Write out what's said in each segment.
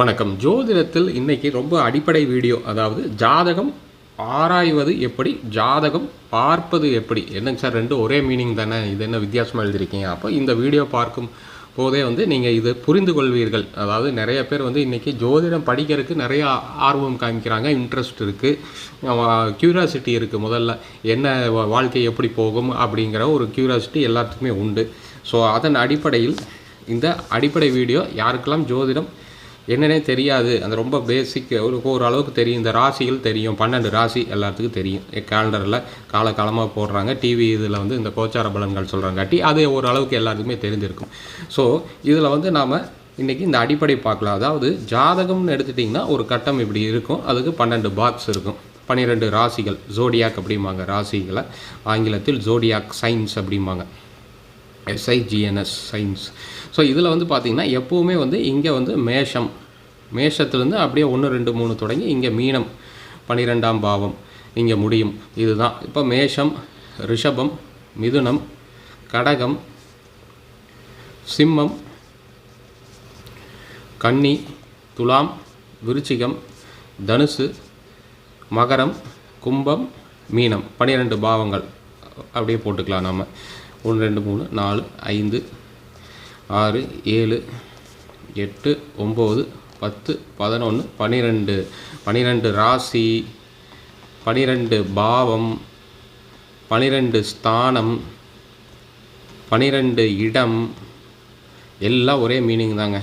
வணக்கம். ஜோதிடத்தில் இன்னைக்கு ரொம்ப அடிப்படை வீடியோ அதாவது ஜாதகம் ஆராய்வது எப்படி ஜாதகம் பார்ப்பது எப்படி? என்னங்க சார் ரெண்டு ஒரே மீனிங் தானே? இது என்ன வித்தியாசமாக எழுதிருக்கீங்க அப்போ இந்த வீடியோ பார்க்கும் போதே வந்து நீங்கள் இது புரிந்து கொள்வீர்கள். அதாவது நிறைய பேர் வந்து இன்றைக்கி ஜோதிடம் படிக்கிறதுக்கு நிறையா ஆர்வம் காமிக்கிறாங்க இன்ட்ரெஸ்ட் இருக்குது க்யூரியாசிட்டி இருக்குது முதல்ல. என்ன வாழ்க்கை எப்படி போகும் அப்படிங்கிற ஒரு க்யூரியாசிட்டி எல்லாத்துக்குமே உண்டு. ஸோ அதன் அடிப்படையில் இந்த அடிப்படை வீடியோ யாருக்கெல்லாம் ஜோதிடம் என்னன்னே தெரியாது. அந்த ரொம்ப பேசிக் ஒரு ஓரளவுக்கு தெரியும். இந்த ராசிகள் தெரியும். பன்னெண்டு ராசி எல்லாத்துக்கும் தெரியும். கேலண்டரில் காலகாலமாக போடுறாங்க. டிவி இதில் வந்து இந்த கோச்சார பலன்கள் சொல்கிறாங்காட்டி அது ஓரளவுக்கு எல்லாருக்குமே எல்லாத்துக்குமே தெரிஞ்சிருக்கும் ஸோ இதில் வந்து நாம் இன்றைக்கி இந்த அடிப்படை பார்க்கலாம். அதாவது ஜாதகம்னு எடுத்துட்டிங்கன்னா ஒரு கட்டம் இப்படி இருக்கும். அதுக்கு பன்னெண்டு பாக்ஸ் இருக்கும். பன்னிரெண்டு ராசிகள். ஜோடியாக் அப்படிம்பாங்க. ராசிகளை. ஆங்கிலத்தில் ஜோடியாக் சயின்ஸ் அப்படிம்பாங்க. எஸ்ஐஜிஎன்எஸ் சயின்ஸ் ஸோ இதில் வந்து பார்த்தீங்கன்னா எப்போவுமே வந்து இங்கே வந்து மேஷம். மேஷத்துலேருந்து அப்படியே ஒன்று ரெண்டு மூணு தொடங்கி இங்கே மீனம் பன்னிரெண்டாம் பாவம் இங்கே முடியும். இதுதான். இப்போ மேஷம் ரிஷபம் மிதுனம் கடகம் சிம்மம் கன்னி துலாம் விருச்சிகம் தனுசு மகரம் கும்பம் மீனம். பன்னிரெண்டு பாவங்கள் அப்படியே போட்டுக்கலாம் நம்ம ஒன்று ரெண்டு மூணு நாலு ஐந்து ஆறு ஏழு எட்டு ஒம்பது பத்து பதினொன்று பன்னிரெண்டு பன்னிரெண்டு ராசி பன்னிரெண்டு பாவம் பன்னிரெண்டு ஸ்தானம் பன்னிரெண்டு இடம். எல்லாம் ஒரே மீனிங் தாங்க.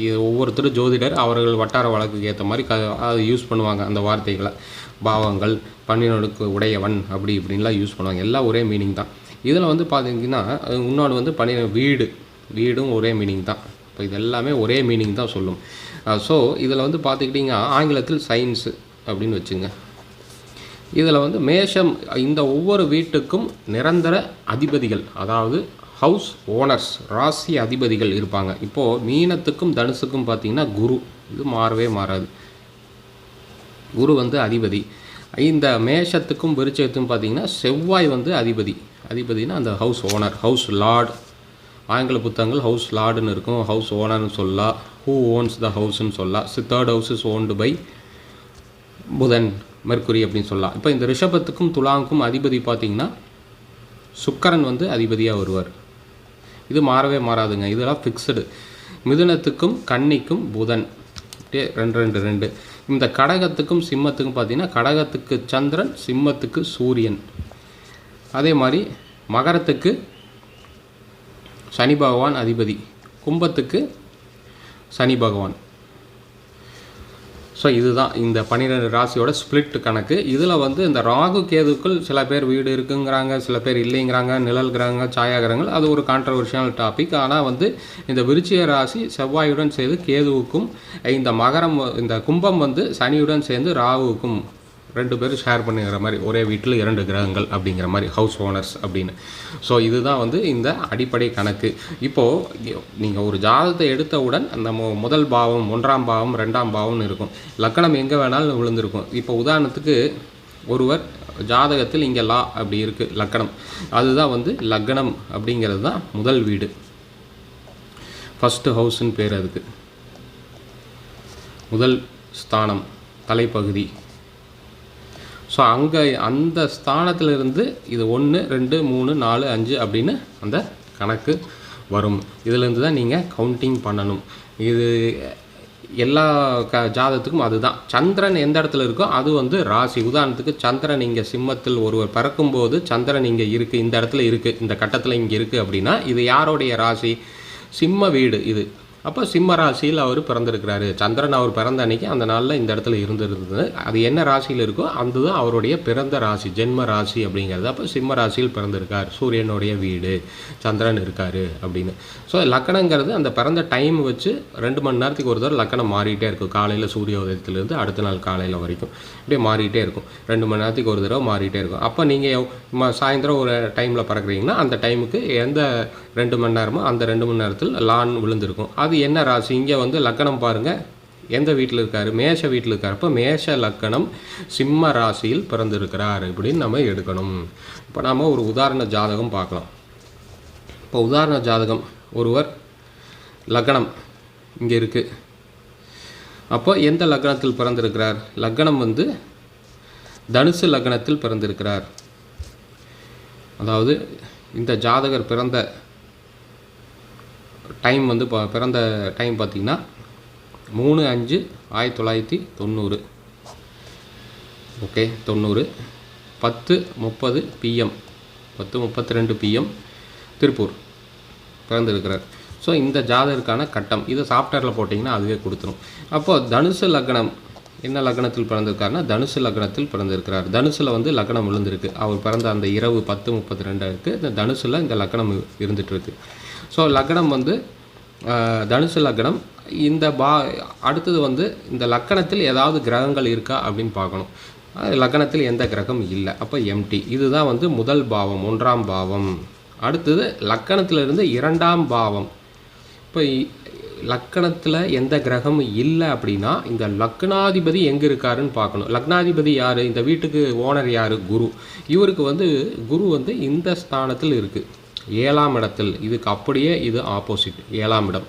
இது ஒவ்வொருத்தரும் ஜோதிடர் அவர்கள் வட்டார வழக்குக்கு ஏற்ற மாதிரி க அதை யூஸ் பண்ணுவாங்க அந்த வார்த்தைகளை. பாவங்கள் பன்னிரண்டுக்கு உடையவன் அப்படி இப்படின்லாம் யூஸ் பண்ணுவாங்க. எல்லாம் ஒரே மீனிங் தான். இதில் வந்து பார்த்தீங்கன்னா அது இன்னொன்று வந்து பனி வீடு வீடும் ஒரே மீனிங் தான். இப்போ இது எல்லாமே ஒரே மீனிங் தான் சொல்லும். ஸோ இதில் வந்து பார்த்துக்கிட்டிங்கன்னா ஆங்கிலத்தில் சயின்ஸு அப்படின்னு வச்சுங்க. இதில் வந்து மேஷம் இந்த ஒவ்வொரு வீட்டுக்கும் நிரந்தர அதிபதிகள் அதாவது ஹவுஸ் ஓனர்ஸ் ராசி அதிபதிகள் இருப்பாங்க. இப்போது மீனத்துக்கும் தனுசுக்கும் பார்த்திங்கன்னா குரு. இது மாறவே மாறாது. குரு வந்து அதிபதி. இந்த மேஷத்துக்கும் விருச்சத்துக்கும் பார்த்தீங்கன்னா செவ்வாய் வந்து அதிபதி. அதிபதினா அந்த ஹவுஸ் ஓனர் ஹவுஸ் லார்ட் ஆங்கில புத்தகங்கள் ஹவுஸ் லார்டுன்னு இருக்கும். ஹவுஸ் ஓனர்னு சொல்லலாம் ஹூ ஓன்ஸ் த ஹவுஸ்ன்னு சொல்லலாம் C third house is owned by புதன் மெர்குரி அப்படின்னு சொல்லலாம் இப்போ இந்த ரிஷபத்துக்கும் துலாவுக்கும் அதிபதி பார்த்தீங்கன்னா சுக்கரன் வந்து அதிபதியாக வருவார். இது மாறவே மாறாதுங்க. இதெல்லாம் ஃபிக்ஸ்டு மிதுனத்துக்கும் கன்னிக்கும் புதன். அப்படியே ரெண்டு ரெண்டு ரெண்டு. இந்த கடகத்துக்கும் சிம்மத்துக்கும் பார்த்தீங்கன்னா கடகத்துக்கு சந்திரன் சிம்மத்துக்கு சூரியன். அதே மாதிரி மகரத்துக்கு சனி பகவான் அதிபதி கும்பத்துக்கு சனி பகவான். ஸோ இதுதான் இந்த பன்னிரெண்டு ராசியோட ஸ்பிளிட் கணக்கு. இதில் வந்து இந்த ராகு கேதுக்குள் சில பேர் வீடு இருக்குங்கிறாங்க சில பேர் இல்லைங்கிறாங்க நிழல்கிறாங்க சாயாகிறாங்க அது ஒரு கான்ட்ரவர்ஷியல் டாபிக் ஆனால் வந்து இந்த விருச்சிய ராசி செவ்வாயுடன் சேர்ந்து கேதுவுக்கும் இந்த மகரம் இந்த கும்பம் வந்து சனியுடன் சேர்ந்து ராகுவுக்கும் ரெண்டு பேரும் ஷேர் பண்ணுங்கிற மாதிரி ஒரே வீட்டில் இரண்டு கிரகங்கள் அப்படிங்கிற மாதிரி ஹவுஸ் ஓனர்ஸ் அப்படின்னு. ஸோ இதுதான் வந்து இந்த அடிப்படை கணக்கு. இப்போது நீங்கள் ஒரு ஜாதகத்தை எடுத்தவுடன் அந்த முதல் பாவம் ஒன்றாம் பாவம் ரெண்டாம் பாவம்னு இருக்கும். லக்கணம் எங்கே வேணாலும் விழுந்திருக்கும். இப்போ உதாரணத்துக்கு ஒருவர் ஜாதகத்தில் இங்கே லா அப்படி இருக்குது லக்கணம். அதுதான் வந்து லக்னம் அப்படிங்கிறது தான் முதல் வீடு. ஃபஸ்ட்டு ஹவுஸ்ன்னு பேர் அதுக்கு. முதல் ஸ்தானம் தலைப்பகுதி. ஸோ அங்கே அந்த ஸ்தானத்திலிருந்து இது ஒன்று ரெண்டு மூணு நாலு அஞ்சு அப்படின்னு அந்த கணக்கு வரும். இதிலேருந்து தான் நீங்கள் கவுண்டிங் பண்ணணும். இது எல்லா க ஜாதத்துக்கும் அதுதான். சந்திரன் எந்த இடத்துல இருக்கோ அது வந்து ராசி. உதாரணத்துக்கு சந்திரன் இங்கே சிம்மத்தில் ஒருவர் பிறக்கும்போது சந்திரன் இங்கே இருக்குது இந்த இடத்துல இருக்குது இந்த கட்டத்தில் இங்கே இருக்குது அப்படின்னா இது யாருடைய ராசி? சிம்ம வீடு இது. அப்போ சிம்ம ராசியில் அவர் பிறந்திருக்கிறாரு. சந்திரன் அவர் பிறந்த அன்னைக்கு அந்த நாளில் இந்த இடத்துல இருந்திருந்தது. அது என்ன ராசியில் இருக்கோ அதுதான் அவருடைய பிறந்த ராசி ஜென்ம ராசி அப்படிங்கிறது. அப்போ சிம்ம ராசியில் பிறந்திருக்கார். சூரியனுடைய வீடு சந்திரன் இருக்காரு அப்படின்னு. ஸோ லக்கணங்கிறது அந்த பிறந்த டைம் வச்சு ரெண்டு மணி நேரத்துக்கு ஒரு தடவை லக்கணம் மாறிட்டே இருக்கும். காலையில் சூரிய உதயத்துலேருந்து அடுத்த நாள் காலையில் வரைக்கும். இப்படியே மாறிட்டே இருக்கும். ரெண்டு மணி நேரத்துக்கு ஒரு தடவை மாறிட்டே இருக்கும். அப்போ நீங்கள் சாயந்தரம் ஒரு டைமில் பறக்குறீங்கன்னா அந்த டைமுக்கு எந்த ரெண்டு மணி நேரமோ அந்த ரெண்டு மணி நேரத்தில் லான் விழுந்திருக்கும். அது என்ன ராசி? இங்கே வந்து லக்கணம் பாருங்கள் எந்த வீட்டில் இருக்காரு? மேஷ வீட்டில் இருக்கார். அப்போ மேஷ லக்கணம் சிம்ம ராசியில் பிறந்திருக்கிறார் இப்படின்னு நம்ம எடுக்கணும். இப்போ நாம் ஒரு உதாரண ஜாதகம் பார்க்கலாம். இப்போ உதாரண ஜாதகம். ஒருவர் லக்னம் இங்கே இருக்குது அப்போ எந்த லக்னத்தில் பிறந்திருக்கிறார்? லக்னம் வந்து தனுசு லக்னத்தில் பிறந்திருக்கிறார். அதாவது இந்த ஜாதகர் பிறந்த டைம் வந்து இப்போ பிறந்த டைம் பார்த்திங்கன்னா மூணு அஞ்சு ஆயிரத்தி தொள்ளாயிரத்தி தொண்ணூறு. ஓகே தொண்ணூறு. பத்து முப்பது பிஎம் பத்து முப்பத்தி ரெண்டு பிஎம் திருப்பூர் பிறந்திருக்கிறார். ஸோ இந்த ஜாதகருக்கான கட்டம். இதை சாஃப்ட்வேரில் போட்டிங்கன்னா அதுவே கொடுத்துரும். அப்போது தனுசு லக்னம் என்ன லக்னத்தில் பிறந்திருக்காருன்னா தனுசு லக்னத்தில் பிறந்திருக்கிறார். தனுசில் வந்து லக்னம் விழுந்திருக்கு. அவர் பிறந்த அந்த இரவு பத்து முப்பத்தி ரெண்டாயிருக்கு இந்த தனுசில் இந்த லக்னம் இருந்துகிட்ருக்கு ஸோ லக்னம் வந்து தனுசு லக்னம் இந்த பா அடுத்தது வந்து இந்த லக்கணத்தில் ஏதாவது கிரகங்கள் இருக்கா அப்படின்னு பார்க்கணும். லக்கணத்தில் லக்னத்தில் எந்த கிரகம் இல்லை. அப்போ எம்டி இதுதான் வந்து முதல் பாவம் ஒன்றாம் பாவம். அடுத்தது லக்கணத்திலிருந்து இரண்டாம் பாவம். இப்போ லக்கணத்தில் எந்த கிரகம் இல்லை அப்படின்னா இந்த லக்னாதிபதி எங்கே இருக்காருன்னு பார்க்கணும். லக்னாதிபதி யார்? இந்த வீட்டுக்கு ஓனர் யார்? குரு. இவருக்கு வந்து குரு வந்து இந்த ஸ்தானத்தில் இருக்குது ஏழாம் இடத்தில் இதுக்கு அப்படியே இது ஆப்போசிட் ஏழாம் இடம்.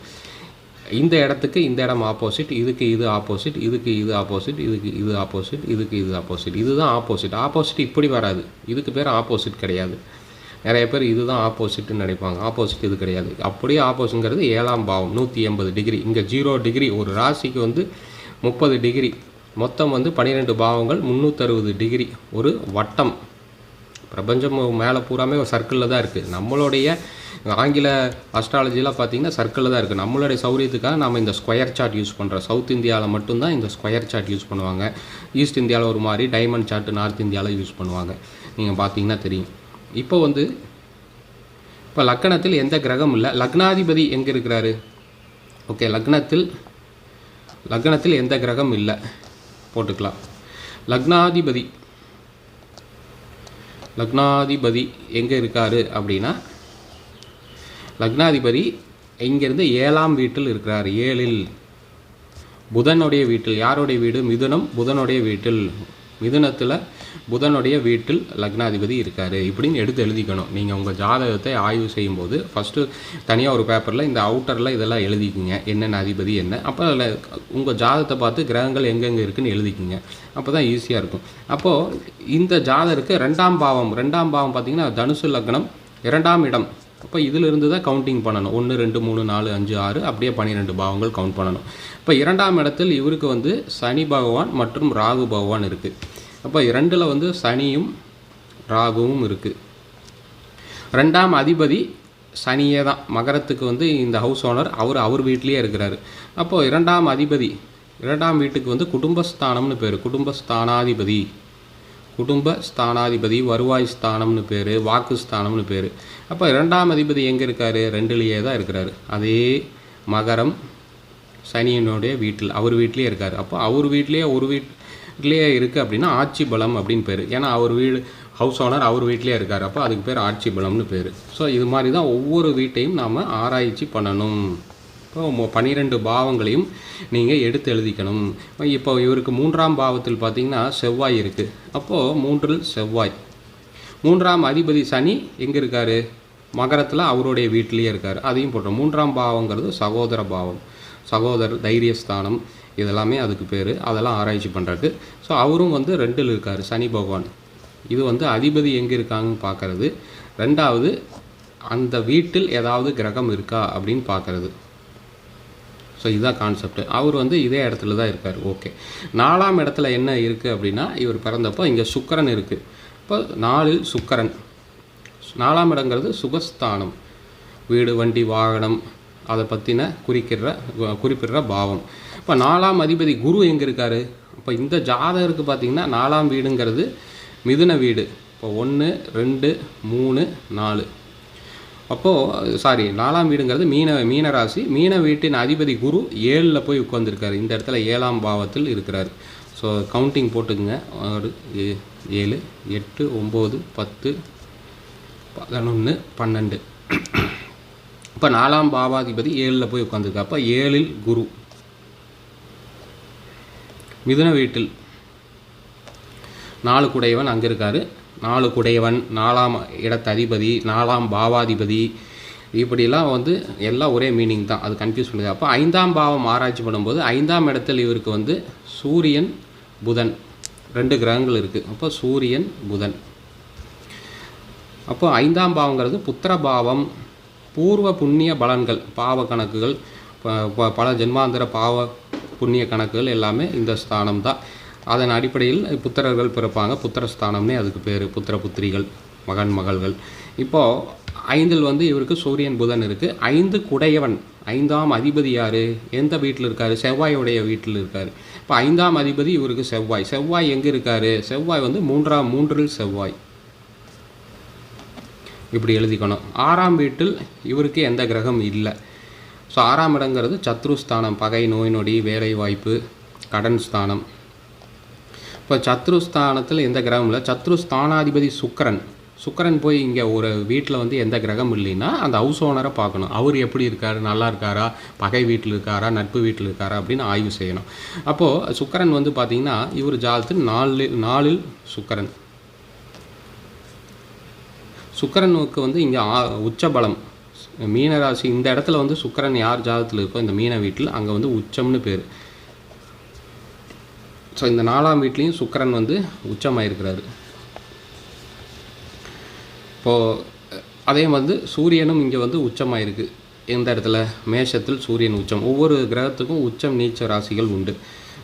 இந்த இடத்துக்கு இந்த இடம் ஆப்போசிட் இதுக்கு இது ஆப்போசிட் இதுக்கு இது ஆப்போசிட் இதுக்கு இது ஆப்போசிட் இதுக்கு இது ஆப்போசிட் இதுதான் ஆப்போசிட் ஆப்போசிட் இப்படி வராது. இதுக்கு பேர் ஆப்போசிட் கிடையாது. நிறைய பேர் இதுதான் ஆப்போசிட்னு நினைப்பாங்க. ஆப்போசிட் இது கிடையாது. அப்படியே ஆப்போசிட்ங்கிறது ஏழாம் பாவம் நூற்றி எண்பது டிகிரி. இங்கே ஜீரோ டிகிரி ஒரு ராசிக்கு வந்து முப்பது டிகிரி. மொத்தம் வந்து பன்னிரெண்டு பாவங்கள் முந்நூற்றறுபது டிகிரி. ஒரு வட்டம். பிரபஞ்சம் மேலே பூராமே ஒரு சர்க்கிளில் தான் இருக்குது நம்மளுடைய ஆங்கில அஸ்ட்ராலஜிலாம் பார்த்தீங்கன்னா சர்க்கிளில் தான் இருக்குது நம்மளுடைய சௌரியத்துக்காக நம்ம இந்த ஸ்கொயர் சார்ட் யூஸ் பண்ணுறோம் சவுத் இந்தியாவில் மட்டும்தான் இந்த ஸ்கொயர் சார்ட் யூஸ் பண்ணுவாங்க. ஈஸ்ட் இந்தியாவில் ஒரு மாதிரி டைமண்ட் சார்ட் நார்த் இந்தியாவில் யூஸ் பண்ணுவாங்க. நீங்கள் பார்த்தீங்கன்னா தெரியும். இப்போ வந்து இப்போ லக்னத்தில் எந்த கிரகம் இல்லை? லக்னாதிபதி எங்கே இருக்கிறாரு? ஓகே லக்னத்தில் லக்னத்தில் எந்த கிரகம் இல்லை? போட்டுக்கலாம். லக்னாதிபதி லக்னாதிபதி எங்கே இருக்காரு அப்படின்னா லக்னாதிபதி இங்கேருந்து ஏழாம் வீட்டில் இருக்கிறார் ஏழில். புதனுடைய வீட்டில். யாருடைய வீடு? மிதுனம் புதனுடைய வீட்டில். மிதுனத்தில் புதனுடைய வீட்டில் லக்னாதிபதி இருக்கார். இப்படின்னு எடுத்து எழுதிக்கணும். நீங்கள் உங்கள் ஜாதகத்தை ஆய்வு செய்யும்போது ஃபஸ்ட்டு தனியாக ஒரு பேப்பரில் இந்த அவுட்டரில் இதெல்லாம் எழுதிக்கிங்க. என்னென்ன அதிபதி என்ன? அப்போ அதில் உங்கள் ஜாதகத்தை பார்த்து கிரகங்கள் எங்கெங்கே இருக்குன்னு எழுதிக்கிங்க. அப்போ தான் ஈஸியாக இருக்கும். அப்போது இந்த ஜாதருக்கு ரெண்டாம் பாவம் ரெண்டாம் பாவம் பார்த்திங்கன்னா தனுசு லக்னம் இரண்டாம் இடம் அப்போ இதிலிருந்து தான் கவுண்டிங் பண்ணணும். ஒன்று ரெண்டு மூணு நாலு அஞ்சு ஆறு அப்படியே பன்னிரெண்டு பாவங்கள் கவுண்ட் பண்ணணும். இப்போ இரண்டாம் இடத்தில் இவருக்கு வந்து சனி பகவான் மற்றும் ராகு பகவான் இருக்குது அப்போ இரண்டில் வந்து சனியும் ராகுவும் இருக்குது ரெண்டாம் அதிபதி சனியே தான். மகரத்துக்கு வந்து இந்த ஹவுஸ் ஓனர் அவர் அவர் வீட்லேயே இருக்கிறாரு. அப்போது இரண்டாம் அதிபதி இரண்டாம் வீட்டுக்கு வந்து குடும்பஸ்தானம்னு பேர். குடும்பஸ்தானாதிபதி. குடும்ப ஸ்தானாதிபதி வருவாய் ஸ்தானம்னு பேர் வாக்கு ஸ்தானம்னு பேர். அப்போ இரண்டாம் அதிபதி எங்கே இருக்கார்? ரெண்டுலேயே தான் இருக்கிறாரு. அதே மகரம் சனியனுடைய வீட்டில் அவர் வீட்லேயே இருக்கார். அப்போ அவர் வீட்லேயே ஒரு வீட்லேயே இருக்குது அப்படின்னா ஆட்சி பலம் அப்படின்னு பேர். ஏன்னா அவர் வீடு ஹவுஸ் ஓனர் அவர் வீட்லேயே இருக்கார். அப்போ அதுக்கு பேர் ஆட்சி பலம்னு பேர். ஸோ இது மாதிரி தான் ஒவ்வொரு வீட்டையும் நாம் ஆராய்ச்சி பண்ணணும். இப்போ பன்னிரெண்டு பாவங்களையும் நீங்கள் எடுத்து எழுதிக்கணும். இப்போ இவருக்கு மூன்றாம் பாவத்தில் பார்த்தீங்கன்னா செவ்வாய் இருக்குது அப்போது மூன்றில் செவ்வாய். மூன்றாம் அதிபதி சனி எங்கே இருக்கார்? மகரத்தில் அவருடைய வீட்டிலேயே இருக்கார். அதையும் போட்டோம். மூன்றாம் பாவங்கிறது சகோதர பாவம். சகோதரர் தைரியஸ்தானம். இதெல்லாமே அதுக்கு பேர். அதெல்லாம் ஆராய்ச்சி பண்ணுறதுக்கு ஸோ அவரும் வந்து ரெண்டில் இருக்கார் சனி பகவான். இது வந்து அதிபதி எங்கே இருக்காங்கன்னு பார்க்கறது. ரெண்டாவது அந்த வீட்டில் ஏதாவது கிரகம் இருக்கா அப்படின்னு பார்க்கறது. ஸோ இதுதான் கான்செப்ட் அவர் வந்து இதே இடத்துல தான் இருக்கார். ஓகே நாலாம் இடத்துல என்ன இருக்குது அப்படின்னா இவர் பிறந்தப்போ இங்கே சுக்கரன் இருக்குது இப்போ நாளில் சுக்கரன். நாலாம் இடங்கிறது சுகஸ்தானம். வீடு வண்டி வாகனம் அதை பற்றின குறிக்கிற குறிப்பிடுற பாவம். இப்போ நாலாம் அதிபதி குரு எங்கே இருக்கார்? இப்போ இந்த ஜாதகருக்கு பார்த்தீங்கன்னா நாலாம் வீடுங்கிறது மிதுன வீடு. இப்போ ஒன்று ரெண்டு மூணு நாலு. அப்போது சாரி நாலாம் வீடுங்கிறது மீன மீன ராசி மீன வீட்டின் அதிபதி குரு ஏழில் போய் உட்காந்துருக்காரு இந்த இடத்துல ஏழாம் பாவத்தில் இருக்கிறார். ஸோ கவுண்டிங் போட்டுக்குங்க. ஆறு ஏ- ஏழு எட்டு ஒம்பது பத்து பதினொன்று பன்னெண்டு. இப்போ நாலாம் பாவாதிபதி ஏழில் போய் உட்காந்துருக்கா அப்போ ஏழில் குரு. மிதுன வீட்டில் நாலு குடையவன் அங்கே இருக்கார். நாலு குடையவன் நாலாம் இடத்ததிபதி நாலாம் பாவாதிபதி. இப்படிலாம் வந்து எல்லாம் ஒரே மீனிங் தான். அது கன்ஃபியூஸ் பண்ணுது அப்போ ஐந்தாம் பாவம் ஆராய்ச்சி பண்ணும்போது ஐந்தாம் இடத்தில் இவருக்கு வந்து சூரியன் புதன். ரெண்டு கிரகங்கள் இருக்குது அப்போ சூரியன் புதன். அப்போ ஐந்தாம் பாவங்கிறது புத்திர பாவம் பூர்வ புண்ணிய பலன்கள் பாவ கணக்குகள் பல ஜென்மாந்திர பாவ புண்ணிய கணக்குகள் எல்லாமே இந்த ஸ்தானம் தான் அதன் அடிப்படையில் புத்திரர்கள் பிறப்பாங்க. புத்திரஸ்தானம்னே அதுக்கு பேர். புத்திர புத்திரிகள் மகன் மகள்கள். இப்போது ஐந்தில் வந்து இவருக்கு சூரியன் புதன் இருக்குது ஐந்து குடையவன். ஐந்தாம் அதிபதி யார்? எந்த வீட்டில் இருக்கார்? செவ்வாயுடைய வீட்டில் இருக்கார். இப்போ ஐந்தாம் அதிபதி இவருக்கு செவ்வாய். செவ்வாய் எங்கே இருக்கார்? செவ்வாய் வந்து மூன்றாம் மூன்றில் செவ்வாய். இப்படி எழுதிக்கணும். ஆறாம் வீட்டில் இவருக்கு எந்த கிரகம் இல்லை. ஸோ ஆறாம் இடங்கிறது சத்ருஸ்தானம் பகை நோய் நொடி வேலை வாய்ப்பு கடன் ஸ்தானம். இப்போ சத்ருஸ்தானத்தில் எந்த கிரகம் இல்லை. சத்ருஸ்தானாதிபதி சுக்கரன். சுக்கரன் போய் இங்கே ஒரு வீட்டில் வந்து எந்த கிரகம் இல்லைன்னா அந்த ஹவுஸ் ஓனரை பார்க்கணும். அவர் எப்படி இருக்கார்? நல்லா இருக்காரா? பகை வீட்டில் இருக்காரா? நட்பு வீட்டில் இருக்காரா? அப்படின்னு ஆய்வு செய்யணும். அப்போது சுக்கரன் வந்து பார்த்தீங்கன்னா இவர் ஜாதத்தில் நாலு நாலில் சுக்கரன். சுக்கரனுக்கு வந்து இங்கே உச்சபலம். மீனராசி இந்த இடத்துல வந்து சுக்கரன் யார் ஜாதத்தில் இருக்கோ இந்த மீன வீட்டில் அங்கே வந்து உச்சம்னு பேர். ஸோ இந்த நாலாம் வீட்லேயும் சுக்கிரன் வந்து உச்சமாயிருக்கிறாரு. இப்போது அதே வந்து சூரியனும் இங்கே வந்து உச்சமாயிருக்கு. எந்த இடத்துல? மேஷத்தில் சூரியன் உச்சம். ஒவ்வொரு கிரகத்துக்கும் உச்சம் நீச்ச ராசிகள் உண்டு.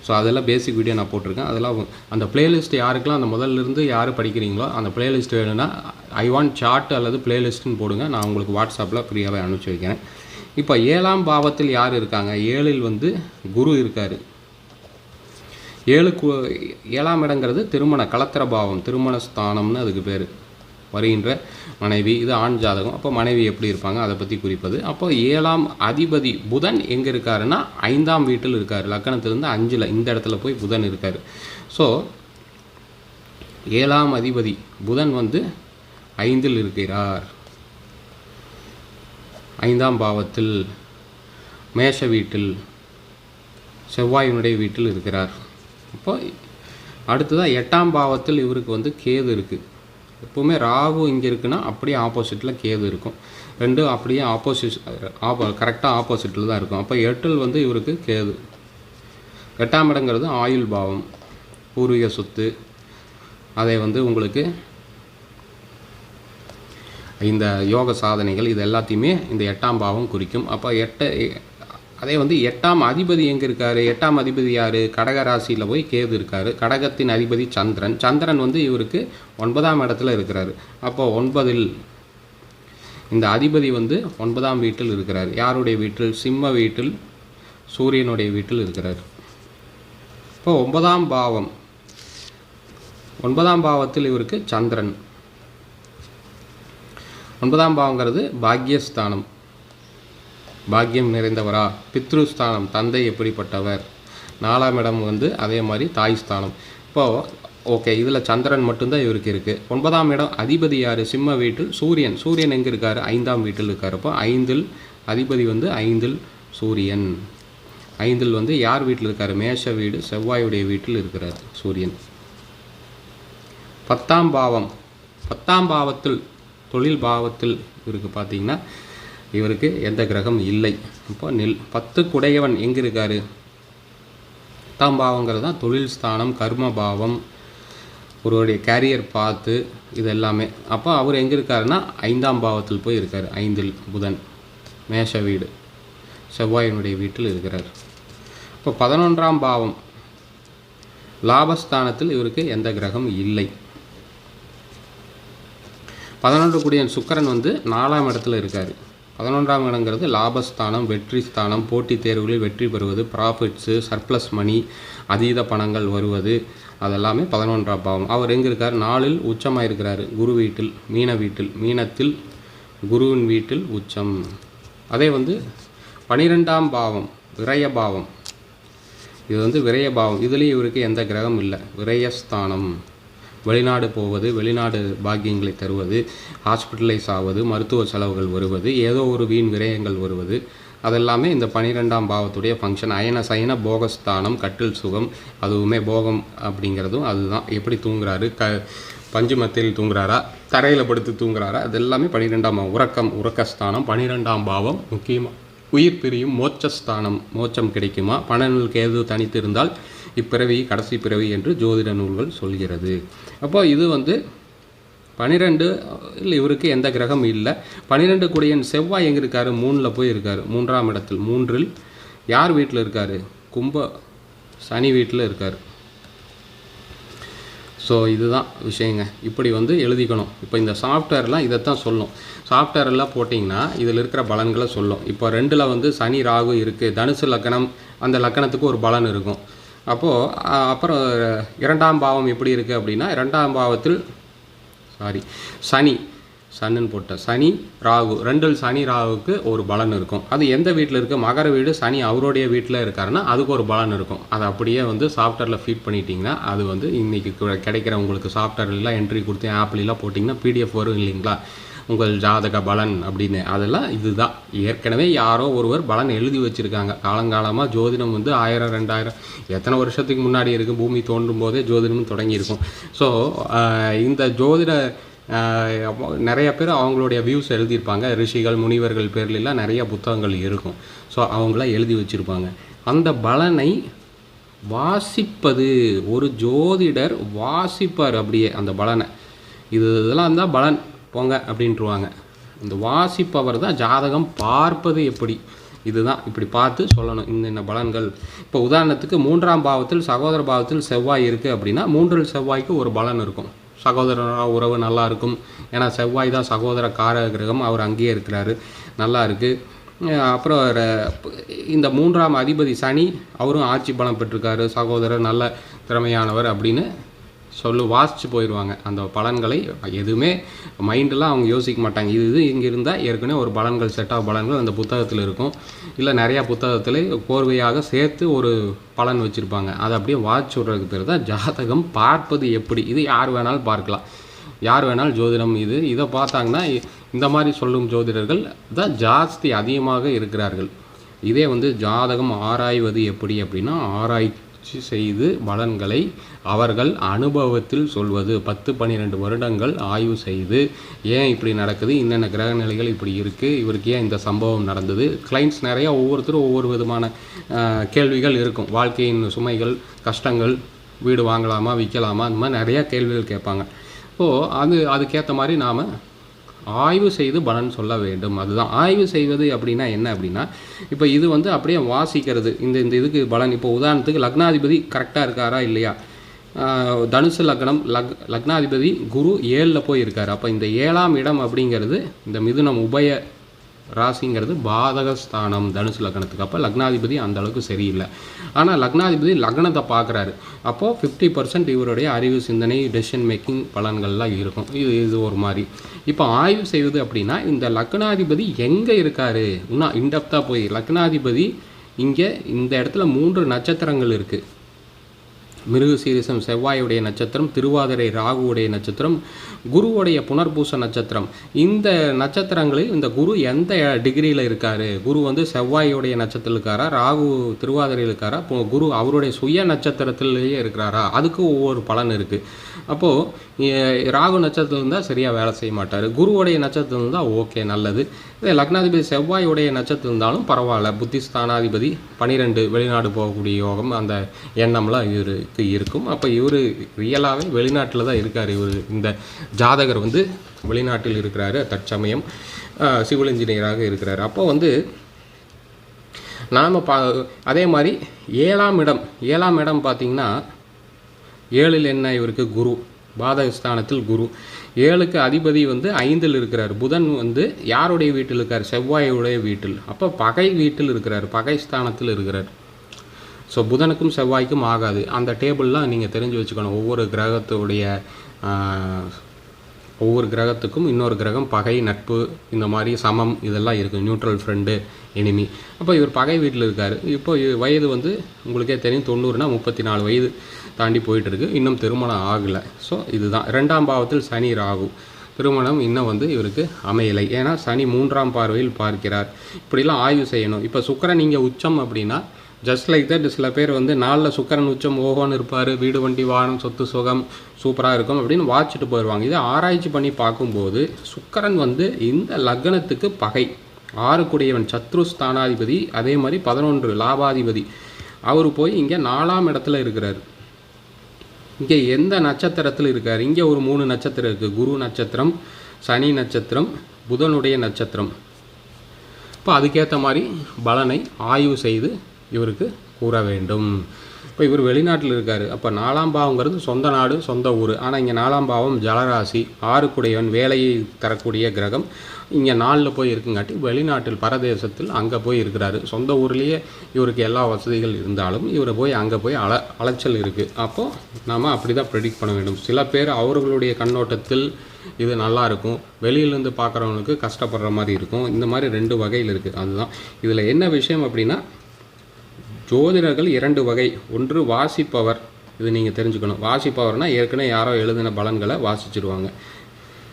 ஸோ அதெல்லாம் பேசிக் வீடியோ நான் போட்டிருக்கேன். அதெல்லாம் அந்த பிளேலிஸ்ட் யாருக்கெல்லாம் அந்த முதல்ல இருந்து யார் படிக்கிறீங்களோ அந்த பிளேலிஸ்ட் வேணும்னா ஐ வாண்ட் சார்ட் அல்லது பிளேலிஸ்ட்னு போடுங்க. நான் உங்களுக்கு வாட்ஸ்அப்பில் ஃப்ரீயாகவே அனுப்பிச்சி வைக்கிறேன். இப்போ ஏழாம் பாவத்தில் யார் இருக்காங்க? ஏழில் வந்து குரு இருக்கார். ஏழு கு ஏழாம் இடங்கிறது திருமண கலத்திர பாவம் திருமண ஸ்தானம்னு அதுக்கு பேர். வருகின்ற மனைவி இது ஆண் ஜாதகம். அப்போ மனைவி எப்படி இருப்பாங்க? அதை பற்றி குறிப்பது. அப்போ ஏழாம் அதிபதி புதன் எங்கே இருக்காருன்னா ஐந்தாம் வீட்டில் இருக்கார். லக்கணத்திலிருந்து அஞ்சில் இந்த இடத்துல போய் புதன் இருக்கார். ஸோ ஏழாம் அதிபதி புதன் வந்து ஐந்தில் இருக்கிறார். ஐந்தாம் பாவத்தில் மேஷ வீட்டில் செவ்வாயினுடைய வீட்டில் இருக்கிறார். அப்போ அடுத்ததாக எட்டாம் பாவத்தில் இவருக்கு வந்து கேது இருக்குது எப்போவுமே ராகு இங்கே இருக்குன்னா அப்படியே ஆப்போசிட்டில் கேது இருக்கும். ரெண்டும் அப்படியே ஆப்போசிட் ஆப்போ கரெக்டாக ஆப்போசிட்டில் தான் இருக்கும். அப்போ எட்டில் வந்து இவருக்கு கேது. எட்டாம் இடங்கிறது ஆயுள் பாவம். பூர்வீக சொத்து. அதை வந்து உங்களுக்கு இந்த யோக சாதனைகள் இது எல்லாத்தையுமே இந்த எட்டாம் பாவம் குறிக்கும். அப்போ எட்ட அதே வந்து எட்டாம் அதிபதி எங்கே இருக்கார் எட்டாம் அதிபதி யார்? கடக ராசியில் போய் கேது இருக்கார். கடகத்தின் அதிபதி சந்திரன். சந்திரன் வந்து இவருக்கு ஒன்பதாம் இடத்துல இருக்கிறாரு. அப்போ ஒன்பதில் இந்த அதிபதி வந்து ஒன்பதாம் வீட்டில் இருக்கிறார். யாருடைய வீட்டில்? சிம்ம வீட்டில் சூரியனுடைய வீட்டில் இருக்கிறார். இப்போ ஒன்பதாம் பாவம். ஒன்பதாம் பாவத்தில் இவருக்கு சந்திரன். ஒன்பதாம் பாவங்கிறது பாக்யஸ்தானம். பாக்கியம் நிறைந்தவரா? பித்ருஸ்தானம் தந்தை எப்படிப்பட்டவர்? நாலாம் இடம் வந்து அதே மாதிரி தாய் ஸ்தானம். இப்போது ஓகே இதில் சந்திரன் மட்டும்தான் இவருக்கு இருக்குது ஒன்பதாம் இடம் அதிபதி யார்? சிம்ம வீட்டில் சூரியன். சூரியன் எங்கே இருக்கார்? ஐந்தாம் வீட்டில் இருக்கார். அப்போ ஐந்தில் அதிபதி வந்து ஐந்தில் சூரியன். ஐந்தில் வந்து யார் வீட்டில் இருக்கார்? மேஷ வீடு செவ்வாயுடைய வீட்டில் இருக்கிறார் சூரியன். பத்தாம் பாவம். பத்தாம் பாவத்தில் தொழில் பாவத்தில் இவருக்கு பார்த்தீங்கன்னா இவருக்கு எந்த கிரகம் இல்லை. இப்போ நில் பத்து குடையவன் எங்கே இருக்கார் பத்தாம் பாவங்கிறது தான் தொழில் ஸ்தானம் கர்ம பாவம் ஒருவருடைய கேரியர் பார்த்து இது எல்லாமே அப்போ அவர் எங்கே இருக்காருன்னா ஐந்தாம் பாவத்தில் போய் இருக்கார். ஐந்தில் புதன் மேஷ வீடு. செவ்வாயினுடைய வீட்டில் இருக்கிறார். இப்போ பதினொன்றாம் பாவம் லாபஸ்தானத்தில் இவருக்கு எந்த கிரகம் இல்லை. பதினொன்று கூடிய சுக்கரன் வந்து நாலாம் இடத்துல இருக்கார். பதினொன்றாம் இடங்கிறது லாபஸ்தானம் வெற்றி ஸ்தானம் போட்டித் தேர்வுகளில் வெற்றி பெறுவது ப்ராஃபிட்ஸு சர்ப்ளஸ் மணி அதீத பணங்கள் வருவது அதெல்லாமே பதினொன்றாம் பாவம். அவர் எங்கே இருக்கார்? நாளில் உச்சமாக இருக்கிறார். குரு வீட்டில் மீன வீட்டில் மீனத்தில் குருவின் வீட்டில் உச்சம். அதே வந்து பனிரெண்டாம் பாவம் விரய பாவம். இது வந்து விரய பாவம். இதுலேயும் இவருக்கு எந்த கிரகம் இல்லை. விரயஸ்தானம். வெளிநாடு போவது வெளிநாடு பாக்கியங்களை தருவது ஹாஸ்பிட்டலைஸ் ஆவது மருத்துவ செலவுகள் வருவது ஏதோ ஒரு வீண் விரயங்கள் வருவது. அதெல்லாமே இந்த பனிரெண்டாம் பாவத்துடைய ஃபங்க்ஷன் அயன சயன போகஸ்தானம் கட்டில் சுகம் அதுவுமே போகம் அப்படிங்கிறதும் அதுதான். எப்படி தூங்குறாரு? க பஞ்சு தூங்குறாரா? தரையில் படுத்து தூங்குறாரா? அது எல்லாமே பனிரெண்டாம் பாவம். உறக்கம் உறக்கஸ்தானம் பனிரெண்டாம் பாவம் முக்கியமாக உயிர் பிரியும் மோட்சஸ்தானம் மோட்சம் கிடைக்குமா? பணநூல் கேது தனித்து இருந்தால் இப்பிறவி கடைசி பிறவி என்று ஜோதிட நூல்கள் சொல்கிறது. அப்போ இது வந்து பனிரெண்டு இல்லை இவருக்கு எந்த கிரகம் இல்லை. பன்னிரெண்டு கூடியன் செவ்வாய் எங்கே இருக்காரு மூணில் போய் இருக்கார் மூன்றாம் இடத்தில் மூன்றில். யார் வீட்டில் இருக்கார்? கும்ப சனி வீட்டில் இருக்கார். ஸோ இதுதான் விஷயங்க. இப்படி வந்து எழுதிக்கணும். இப்போ இந்த சாஃப்ட்வேர்லாம் இதைத்தான் சொல்லும். சாஃப்ட்வேர் எல்லாம் போட்டிங்கன்னா இதில் இருக்கிற பலன்களை சொல்லும். இப்போ ரெண்டில் வந்து சனி ராகு இருக்குது தனுசு லக்கணம் அந்த லக்கணத்துக்கு ஒரு பலன் இருக்கும். அப்போது அப்புறம் இரண்டாம் பாவம் எப்படி இருக்குது அப்படின்னா இரண்டாம் பாவத்தில் சாரி சனி சன்னு போட்ட சனி ராகு ரெண்டில் சனி ராகுக்கு ஒரு பலன் இருக்கும். அது எந்த வீட்டில் இருக்குது மகர வீடு சனி அவருடைய வீட்டில் இருக்காருன்னா அதுக்கு ஒரு பலன் இருக்கும். அதை அப்படியே வந்து சாஃப்ட்வேரில் ஃபீட் பண்ணிட்டீங்கன்னா அது வந்து இன்றைக்கி கிடைக்கிற உங்களுக்கு சாஃப்ட்வேர்லாம் என்ட்ரி கொடுத்து ஆப்லாம் போட்டிங்கன்னா பிடிஎஃப் வரும் இல்லைங்களா? உங்கள் ஜாதக பலன் அப்படின்னு. அதெல்லாம் இதுதான். ஏற்கனவே யாரோ ஒருவர் பலன் எழுதி வச்சுருக்காங்க. காலங்காலமாக ஜோதிடம் வந்து ஆயிரம் ரெண்டாயிரம் எத்தனை வருஷத்துக்கு முன்னாடி இருக்கும் பூமி தோன்றும் போதே ஜோதிடமும் தொடங்கியிருக்கும். ஸோ இந்த ஜோதிட நிறைய பேர் அவங்களுடைய வியூஸ் எழுதியிருப்பாங்க. ரிஷிகள் முனிவர்கள் பேர்லாம் நிறைய புத்தகங்கள் இருக்கும். ஸோ அவங்களாம் எழுதி வச்சுருப்பாங்க. அந்த பலனை வாசிப்பது ஒரு ஜோதிடர் வாசிப்பார் அப்படியே அந்த பலனை. இது இதெல்லாம் தான் பலன். போங்க அப்படின்ட்டுருவாங்க இந்த வாசிப்பவர் தான் ஜாதகம் பார்ப்பது எப்படி? இதுதான் இப்படி பார்த்து சொல்லணும். இன்னென்ன பலன்கள்? இப்போ உதாரணத்துக்கு மூன்றாம் பாவத்தில் சகோதர பாவத்தில் செவ்வாய் இருக்குது அப்படின்னா மூன்றில் செவ்வாய்க்கு ஒரு பலன் இருக்கும். சகோதர உறவு நல்லா இருக்கும். ஏன்னா செவ்வாய் தான் சகோதர கார கிரகம் அவர் அங்கேயே இருக்கிறாரு. நல்லா இருக்குது அப்புறம் இந்த மூன்றாம் அதிபதி சனி அவரும் ஆட்சி பலம் பெற்றிருக்காரு. சகோதரர் நல்ல திறமையானவர் அப்படின்னு சொல்லு வாசித்து போயிடுவாங்க அந்த பலன்களை எதுவுமே மைண்டெலாம் அவங்க யோசிக்க மாட்டாங்க. இது இது இங்கே இருந்தால் ஏற்கனவே ஒரு பலன்கள் செட் ஆஃப் பலன்கள் அந்த புத்தகத்தில் இருக்கும். இல்லை நிறையா புத்தகத்தில் கோர்வையாக சேர்த்து ஒரு பலன் வச்சுருப்பாங்க. அதை அப்படியே வாசிச்சு விட்றதுக்கு பேர் தான் ஜாதகம். பார்ப்பது எப்படி? இது யார் வேணாலும் பார்க்கலாம். யார் வேணாலும் ஜோதிடம் இது. இதை பார்த்தாங்கன்னா இந்த மாதிரி சொல்லும் ஜோதிடர்கள் தான் ஜாஸ்தி அதிகமாக இருக்கிறார்கள். இதே வந்து ஜாதகம் ஆராய்வது எப்படி அப்படின்னா முயற்சி செய்து பலன்களை அவர்கள் அனுபவத்தில் சொல்வது. பத்து பன்னிரெண்டு வருடங்கள் ஆய்வு செய்து ஏன் இப்படி நடக்குது? என்னென்ன கிரக நிலைகள் இப்படி இருக்குது இவருக்கு ஏன் இந்த சம்பவம் நடந்தது? கிளைண்ட்ஸ் நிறையா ஒவ்வொருத்தரும் ஒவ்வொரு விதமான கேள்விகள் இருக்கும். வாழ்க்கையின் சுமைகள் கஷ்டங்கள் வீடு வாங்கலாமா விற்கலாமா? அந்த மாதிரி நிறையா கேள்விகள் கேட்பாங்க. ஸோ அது அதுக்கேற்ற மாதிரி நாம் ஆய்வு செய்து பலன் சொல்ல வேண்டும். அதுதான். ஆய்வு செய்வது அப்படின்னா என்ன அப்படின்னா இப்போ இது வந்து அப்படியே வாசிக்கிறது. இந்த இந்த இதுக்கு பலன். இப்போ உதாரணத்துக்கு லக்னாதிபதி கரெக்டாக இருக்காரா இல்லையா? தனுசு லக்னம் லக் லக்னாதிபதி குரு ஏழில் போய் இருக்கார் அப்போ இந்த ஏழாம் இடம் அப்படிங்கிறது இந்த மிதுனம் உபய ராசிங்கிறது பாதகஸ்தானம் தனுசு லக்னத்துக்கு. அப்போ லக்னாதிபதி அந்த அளவுக்கு சரியில்லை. ஆனால் லக்னாதிபதி லக்னத்தை பார்க்குறாரு. அப்போது ஃபிஃப்டி பர்சன்ட் இவருடைய அறிவு சிந்தனை டெசிஷன் மேக்கிங் பலன்கள்லாம் இருக்கும். இது இது ஒரு மாதிரி. இப்போ ஆய்வு செய்வது அப்படின்னா இந்த லக்னாதிபதி எங்கே இருக்கார்? இன்னும் இன்டெப்த்தாக போய் லக்னாதிபதி இங்கே இந்த இடத்துல மூன்று நட்சத்திரங்கள் இருக்குது மிருகசீரிசம் செவ்வாயுடைய நட்சத்திரம் திருவாதிரை ராகுவுடைய நட்சத்திரம் குருவுடைய புனர்பூச நட்சத்திரம். இந்த நட்சத்திரங்களில் இந்த குரு எந்த டிகிரியில் இருக்கார்? குரு வந்து செவ்வாயுடைய நட்சத்திரத்தில் இருக்காரா ராகு திருவாதிரையில் இருக்காரா இப்போ குரு அவருடைய சுய நட்சத்திரத்திலேயே இருக்கிறாரா? அதுக்கு ஒவ்வொரு பலன் இருக்குது அப்போது ராகு நட்சத்திரம் இருந்தால் சரியாக வேலை செய்ய மாட்டார். குருவுடைய நட்சத்திரம் இருந்தால் ஓகே நல்லது. இதே லக்னாதிபதி செவ்வாயுடைய நட்சத்திரம் இருந்தாலும் பரவாயில்ல. புத்தி ஸ்தானாதிபதி பனிரெண்டு வெளிநாடு போகக்கூடிய யோகம் அந்த எண்ணம்லாம் இவருக்கு இருக்கும். அப்போ இவர் ரியலாகவே வெளிநாட்டில் தான் இருக்கார். இவர் இந்த ஜாதகர் வந்து வெளிநாட்டில் இருக்கிறாரு தற்சமயம். சிவில் இன்ஜினியராக இருக்கிறார். அப்போ வந்து நாம் பா அதே மாதிரி ஏழாம் இடம் ஏழாம் இடம் பார்த்திங்கன்னா ஏழில் என்ன இவருக்கு? குரு. பாதகஸ்தானத்தில் குரு. ஏழுக்கு அதிபதி வந்து ஐந்தில் இருக்கிறார். புதன் வந்து யாருடைய வீட்டில் இருக்கார்? செவ்வாயுடைய வீட்டில். அப்போ பகை வீட்டில் இருக்கிறார். பகை ஸ்தானத்தில் இருக்கிறார். ஸோ புதனுக்கும் செவ்வாய்க்கும் ஆகாது. அந்த டேபிள்லாம் நீங்கள் தெரிஞ்சு வச்சுக்கணும். ஒவ்வொரு கிரகத்துடைய ஒவ்வொரு கிரகத்துக்கும் இன்னொரு கிரகம் பகை நட்பு இந்த மாதிரி சமம் இதெல்லாம் இருக்குது நியூட்ரல் ஃப்ரெண்டு எனிமி அப்போ இவர் பகை வீட்டில் இருக்கார். இப்போ வயது வந்து உங்களுக்கே தெரியும். தொண்ணூறுனா முப்பத்தி நாலு வயது. தாண்டி போயிட்டு இருக்கு இன்னும் திருமணம் ஆகலை. ஸோ இதுதான். ரெண்டாம் பாவத்தில் சனி ராகு. திருமணம் இன்னும் வந்து இவருக்கு அமையலை. ஏன்னா சனி மூன்றாம் பார்வையில் பார்க்கிறார். இப்படிலாம் ஆய்வு செய்யணும். இப்போ சுக்கரன் இங்கே உச்சம் அப்படின்னா ஜஸ்ட் லைக் தட் சில பேர் வந்து நாளில் சுக்கரன் உச்சம் ஓகோன்னு இருப்பார். வீடு வண்டி வாகனம் சொத்து சுகம் சூப்பராக இருக்கும் அப்படின்னு வாச்சிட்டு போயிடுவாங்க இதை ஆராய்ச்சி பண்ணி பார்க்கும்போது சுக்கரன் வந்து இந்த லக்னத்துக்கு பகை. ஆறுக்குடையவன் சத்ரு ஸ்தானாதிபதி அதே மாதிரி பதினொன்று லாபாதிபதி. அவர் போய் இங்கே நாலாம் இடத்துல இருக்கிறார். இங்கே எந்த நட்சத்திரத்தில் இருக்கார்? இங்கே ஒரு மூணு நட்சத்திரம் இருக்குது குரு நட்சத்திரம் சனி நட்சத்திரம் புதனுடைய நட்சத்திரம். இப்போ அதுக்கேற்ற மாதிரி பலனை ஆய்வு செய்து இவருக்கு கூற வேண்டும். இப்போ இவர் வெளிநாட்டில் இருக்கார். அப்போ நாலாம் பாவங்கிறது சொந்த நாடு சொந்த ஊர். ஆனால் இங்கே நாலாம் பாவம் ஜலராசி ஆறுக்குடையவன் வேலையை தரக்கூடிய கிரகம். இங்கே நாளில் போய் இருக்குங்காட்டி வெளிநாட்டில் பரதேசத்தில் அங்கே போய் இருக்கிறாரு. சொந்த ஊர்லேயே இவருக்கு எல்லா வசதிகள் இருந்தாலும் இவர் போய் அங்கே போய் அல அலைச்சல் இருக்குது அப்போது நாம் அப்படி தான் ப்ரெடிக்ட் பண்ண வேண்டும். சில பேர் அவர்களுடைய கண்ணோட்டத்தில் இது நல்லா இருக்கும். வெளியிலேருந்து பார்க்குறவங்களுக்கு கஷ்டப்படுற மாதிரி இருக்கும். இந்த மாதிரி ரெண்டு வகையில் இருக்குது அதுதான். இதில் என்ன விஷயம் அப்படின்னா ஜோதிடர்கள் இரண்டு வகை. ஒன்று வாசிப்பவர். இது நீங்கள் தெரிஞ்சுக்கணும். வாசிப்பவர்னால் ஏற்கனவே யாரோ எழுதின பலன்களை வாசிச்சிருவாங்க.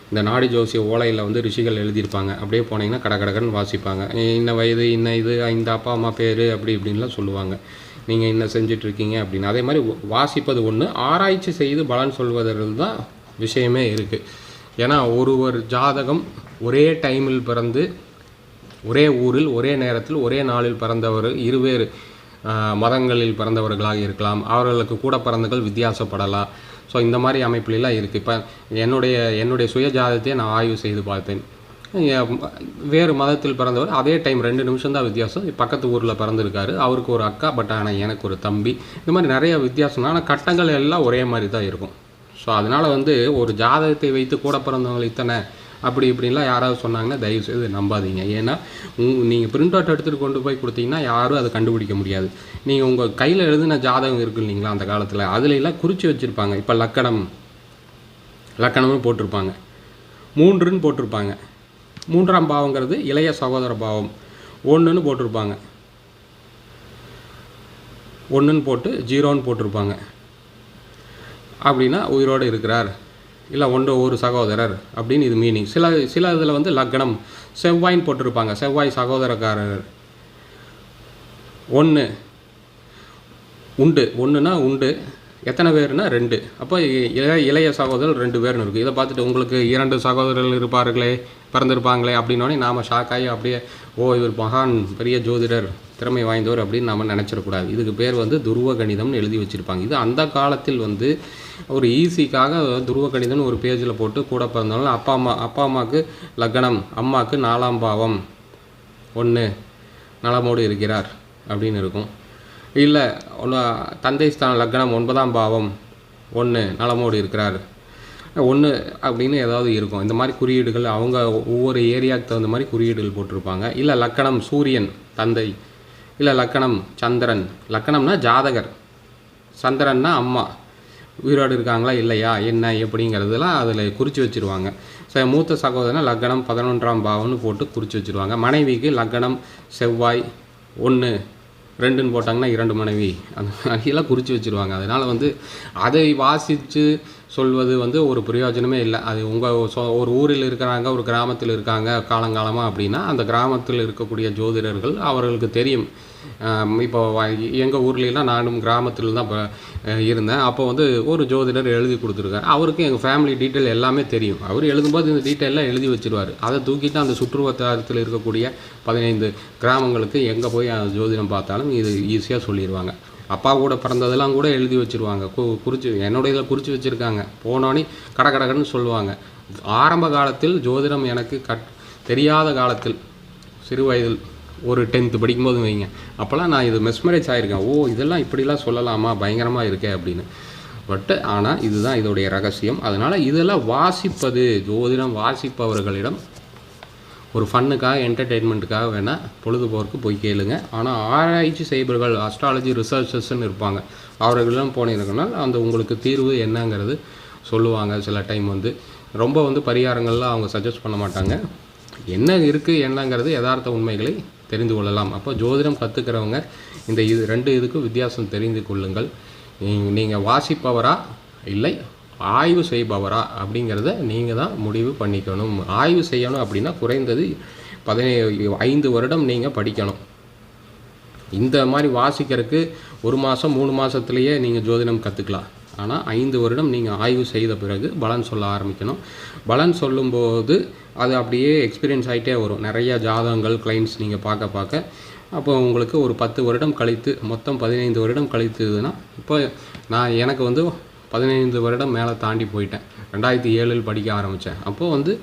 இந்த நாடி ஜோசிய ஓலையில் வந்து ரிஷிகள் எழுதியிருப்பாங்க. அப்படியே போனீங்கன்னா கட வாசிப்பாங்க. இன்ன வயது இன்ன இது இந்த அப்பா அம்மா பேர் அப்படி இப்படின்லாம் சொல்லுவாங்க. நீங்கள் என்ன செஞ்சுட்டு இருக்கீங்க அப்படின்னு. அதே மாதிரி வாசிப்பது ஒன்று ஆராய்ச்சி செய்து பலன் சொல்வதில் தான் விஷயமே இருக்குது ஏன்னா ஒருவர் ஜாதகம் ஒரே டைமில் பிறந்து ஒரே ஊரில் ஒரே நேரத்தில் ஒரே நாளில் பிறந்தவர் இருவேறு. மதங்களில் பிறந்தவர்களாக இருக்கலாம் அவர்களுக்கு கூட பிறந்தகள் வித்தியாசப்படலாம். ஸோ இந்த மாதிரி அமைப்புலாம் இருக்குது இப்போ என்னுடைய என்னுடைய சுய ஜாதத்தையே நான் ஆய்வு செய்து பார்த்தேன். வேறு மதத்தில் பிறந்தவர் அதே டைம் ரெண்டு நிமிஷம் தான் வித்தியாசம். பக்கத்து ஊரில் பிறந்திருக்காரு. அவருக்கு ஒரு அக்கா பட் ஆனால் எனக்கு ஒரு தம்பி. இந்த மாதிரி நிறைய வித்தியாசம். ஆனால் கட்டங்கள் எல்லாம் ஒரே மாதிரி தான் இருக்கும். ஸோ அதனால் வந்து ஒரு ஜாதகத்தை வைத்து கூட பிறந்தவங்க இத்தனை அப்படி இப்படின்லாம் யாராவது சொன்னாங்கன்னா தயவு செய்து நம்பாதீங்க. ஏன்னா நீங்கள் பிரிண்ட் அவுட் எடுத்துகிட்டு கொண்டு போய் கொடுத்தீங்கன்னா யாரும் அதை கண்டுபிடிக்க முடியாது. நீங்கள் உங்கள் கையில் எழுதின ஜாதகம் இருக்கு இல்லைங்களா அந்த காலத்தில்? அதுல எல்லாம் குறித்து வச்சுருப்பாங்க. இப்போ லக்கணம் லக்கணம்னு போட்டிருப்பாங்க. மூன்றுன்னு போட்டிருப்பாங்க. மூன்றாம் பாவங்கிறது இளைய சகோதர பாவம். ஒன்றுன்னு போட்டிருப்பாங்க. ஒன்றுன்னு போட்டு ஜீரோன்னு போட்டிருப்பாங்க. அப்படின்னா உயிரோடு இருக்கிறார். இல்லை ஒன்று ஒரு சகோதரர் அப்படின்னு இது மீனிங் சில சில இதில் வந்து லக்னம் செவ்வாய்ன்னு போட்டிருப்பாங்க. செவ்வாய் சகோதரக்காரர். ஒன்று உண்டு. ஒன்றுனா உண்டு. எத்தனை பேர்னா ரெண்டு. அப்போ இ- இளைய இளைய சகோதரர் ரெண்டு பேர்னு இருக்குது இதை பார்த்துட்டு உங்களுக்கு இரண்டு சகோதரர்கள் இருப்பார்களே பிறந்திருப்பாங்களே அப்படின்னோடனே நாம் ஷாக் ஆகி அப்படியே ஓ இவர் மகான் பெரிய ஜோதிடர் திறமை வாய்ந்தவர் அப்படின்னு நம்ம நினச்சிடக்கூடாது. இதுக்கு பேர் வந்து துருவ கணிதம்னு எழுதி வச்சுருப்பாங்க. இது அந்த காலத்தில் வந்து ஒரு ஈஸிக்காக துருவ கணிதம்னு ஒரு பேஜில் போட்டு கூட பிறந்தவங்க அப்பா அம்மா அப்பா அம்மாவுக்கு லக்னம் அம்மாவுக்கு நாலாம் பாவம். ஒன்று நலமோடு இருக்கிறார் அப்படின்னு இருக்கும். இல்லை ஒன்று தந்தை ஸ்தான லக்னம் ஒன்பதாம் பாவம். ஒன்று நலமோடு இருக்கிறார். ஒன்று அப்படின்னு ஏதாவது இருக்கும். இந்த மாதிரி குறியீடுகள் அவங்க ஒவ்வொரு ஏரியாவுக்கு தகுந்த மாதிரி குறியீடுகள் போட்டிருப்பாங்க. இல்லை லக்கணம் சூரியன் தந்தை. இல்லை லக்கணம் சந்திரன். லக்கணம்னா ஜாதகர். சந்திரன்னா அம்மா. உயிரோடு இருக்காங்களா இல்லையா? என்ன எப்படிங்கிறதுலாம் அதில் குறித்து வச்சுருவாங்க. ச மூத்த சகோதரன் லக்னம் பதினொன்றாம் பாவம்னு போட்டு குறித்து வச்சுருவாங்க. மனைவிக்கு லக்னம் செவ்வாய் ஒன்று ரெண்டுன்னு போட்டாங்கன்னா இரண்டு மனைவி. அந்த மாதிரியெல்லாம் குறித்து வச்சுருவாங்க. அதனால் வந்து அதை வாசித்து சொல்வது வந்து ஒரு பிரயோஜனமே இல்லை. அது உங்கள் சொ ஒரு ஊரில் இருக்கிறாங்க ஒரு கிராமத்தில் இருக்காங்க காலங்காலமாக அப்படின்னா அந்த கிராமத்தில் இருக்கக்கூடிய ஜோதிடர்கள் அவர்களுக்கு தெரியும். இப்போ எங்கள் ஊர்லலாம் நானும் கிராமத்தில் தான் இப்போ இருந்தேன். அப்போ வந்து ஒரு ஜோதிடர் எழுதி கொடுத்துருக்காரு. அவருக்கு எங்கள் ஃபேமிலி டீட்டெயில் எல்லாமே தெரியும். அவர் எழுதும்போது இந்த டீட்டெயிலாம் எழுதி வச்சிருவார். அதை தூக்கிட்டு அந்த சுற்றுவட்டாரத்தில் இருக்கக்கூடிய பதினைந்து கிராமங்களுக்கு எங்கே போய் அந்த ஜோதிடம் பார்த்தாலும் இது ஈஸியாக சொல்லிடுவாங்க அப்பா கூட பிறந்ததெல்லாம் கூட எழுதி வச்சிருவாங்க. கு குறித்து என்னோட இதில் குறித்து வச்சுருக்காங்க. போனோடனே கட கடகடன்னு சொல்லுவாங்க. ஆரம்ப காலத்தில் ஜோதிடம் எனக்கு கட் தெரியாத காலத்தில் சிறு வயதில் ஒரு டென்த்து படிக்கும்போது வைங்க. அப்போல்லாம் நான் இது மெஸ்மரேஜ் ஆகிருக்கேன் ஓ இதெல்லாம் இப்படிலாம் சொல்லலாமா? பயங்கரமாக இருக்கே அப்படின்னு. பட்டு ஆனால் இதுதான் இதோடைய ரகசியம். அதனால் இதெல்லாம் வாசிப்பது ஜோதிடம் வாசிப்பவர்களிடம் ஒரு ஃபன்னுக்காக என்டர்டெயின்மெண்ட்டுக்காக வேணால் பொழுதுபோக்கு போய் கேளுங்க. ஆனால் ஆராய்ச்சி செய்பவர்கள் அஸ்ட்ராலஜி ரிசர்ச்சர்ஸ்ன்னு இருப்பாங்க. அவர்களிடம் போனீங்கன்னா அந்த உங்களுக்கு தீர்வு என்னங்கிறது சொல்லுவாங்க சில டைம் வந்து. ரொம்ப வந்து பரிகாரங்கள்லாம் அவங்க சஜஸ்ட் பண்ண மாட்டாங்க. என்ன இருக்குது என்னங்கிறது யதார்த்த உண்மைகளை தெரிந்து கொள்ளலாம். அப்போ ஜோதிடம் கற்றுக்கிறவங்க இந்த இது ரெண்டு இதுக்கும் வித்தியாசம் தெரிந்து கொள்ளுங்கள். நீங்கள் வாசிப்பவரா? இல்லை. ஆய்வு செய்பவரா? அப்படிங்கிறத நீங்கள் தான் முடிவு பண்ணிக்கணும். ஆய்வு செய்யணும் அப்படின்னா குறைந்தது பதினேழு ஐந்து வருடம் நீங்கள் படிக்கணும். இந்த மாதிரி வாசிக்கிறதுக்கு ஒரு மாதம் மூணு மாதத்துலேயே நீங்கள் ஜோதிடம் கற்றுக்கலாம் ஆனால் ஐந்து வருடம் நீங்கள் ஆய்வு செய்த பிறகு பலன் சொல்ல ஆரம்பிக்கணும். பலன் சொல்லும்போது அது அப்படியே எக்ஸ்பீரியன்ஸ் ஆகிட்டே வரும். நிறைய ஜாதகங்கள் கிளைண்ட்ஸ் நீங்கள் பார்க்க பார்க்க. அப்போ உங்களுக்கு ஒரு பத்து வருடம் கழித்து மொத்தம் பதினைந்து வருடம் கழித்துதுன்னா இப்போ நான் எனக்கு வந்து பதினைந்து வருடம் மேலே தாண்டி போயிட்டேன். ரெண்டாயிரத்தி ஏழில் படிக்க ஆரம்பித்தேன் அப்போது வந்து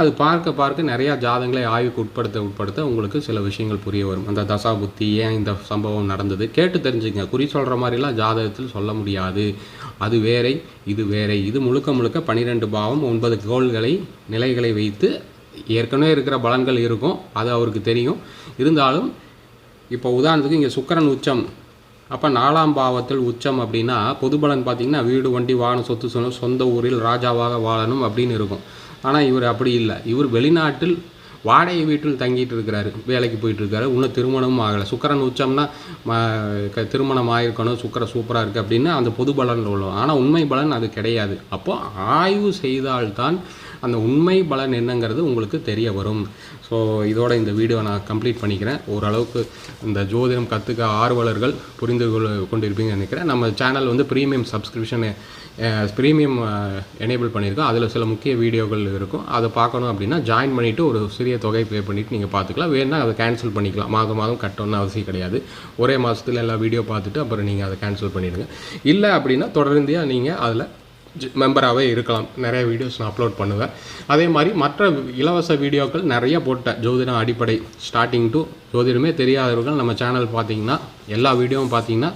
அது பார்க்க பார்க்க நிறையா ஜாதகங்களை ஆய்வுக்கு உட்படுத்த உட்படுத்த உங்களுக்கு சில விஷயங்கள் புரிய வரும். அந்த தசா புத்தி ஏன் இந்த சம்பவம் நடந்தது? கேட்டு தெரிஞ்சுங்க. குறி சொல்கிற மாதிரிலாம் ஜாதகத்தில் சொல்ல முடியாது. அது வேறை இது வேறை. இது முழுக்க முழுக்க பன்னிரெண்டு பாவம் ஒன்பது கோள்களை நிலைகளை வைத்து ஏற்கனவே இருக்கிற பலன்கள் இருக்கும். அது அவருக்கு தெரியும். இருந்தாலும் இப்போ உதாரணத்துக்கு இங்கே சுக்கரன் உச்சம். அப்போ நாலாம் பாவத்தில் உச்சம் அப்படின்னா பொது பலன் வீடு வண்டி வாகனம் சொத்து சொந்த ஊரில் ராஜாவாக வாழணும் அப்படின்னு இருக்கும். ஆனால் இவர் அப்படி இல்லை. இவர் வெளிநாட்டில் வாடகை வீட்டில் தங்கிட்டு இருக்கிறாரு வேலைக்கு போயிட்டு இருக்காரு. இன்னும் திருமணமும் ஆகலை. சுக்கரன் உச்சம்னா ம- க- திருமணம் ஆயிருக்கணும் சுக்கர சூப்பராக இருக்குது அப்படின்னு அந்த பொது பலன் உள்ளோம் ஆனால் உண்மை பலன் அது கிடையாது. அப்போ ஆய்வு செய்தால்தான் அந்த உண்மை பலன் என்னங்கிறது உங்களுக்கு தெரிய வரும். ஸோ இதோட இந்த வீடியோ நான் கம்ப்ளீட் பண்ணிக்கிறேன். ஓரளவுக்கு இந்த ஜோதிடம் கற்றுக்க ஆர்வலர்கள் புரிந்து கொள்ள கொண்டிருப்பீங்கன்னு நினைக்கிறேன். நம்ம சேனல் வந்து ப்ரீமியம் சப்ஸ்கிரிப்ஷன் ப்ரீமியம் எனேபிள் பண்ணியிருக்கோம். அதில் சில முக்கிய வீடியோக்கள் இருக்கும். அதை பார்க்கணும் அப்படின்னா ஜாயின் பண்ணிவிட்டு ஒரு சிறிய தொகை பே பண்ணிவிட்டு நீங்கள் பார்த்துக்கலாம். வேணா அதை கேன்சல் பண்ணிக்கலாம். மாதம் மாதம் கட்டணும்னு அவசியம் கிடையாது. ஒரே மாதத்துல எல்லா வீடியோ பார்த்துட்டு அப்புறம் நீங்கள் அதை கேன்சல் பண்ணிவிடுங்க இல்லை அப்படின்னா தொடர்ந்தியாக நீங்கள் அதில் மெம்பராகவே இருக்கலாம். நிறைய வீடியோஸ் நான் அப்லோட் பண்ணுவேன். அதே மாதிரி மற்ற இலவச வீடியோக்கள் நிறைய போட்டேன். ஜோதிடம் அடிப்படை ஸ்டார்டிங் டு ஜோதிடமே தெரியாதவர்கள் நம்ம சேனல் பார்த்தீங்கன்னா எல்லா வீடியோவும் பார்த்தீங்கன்னா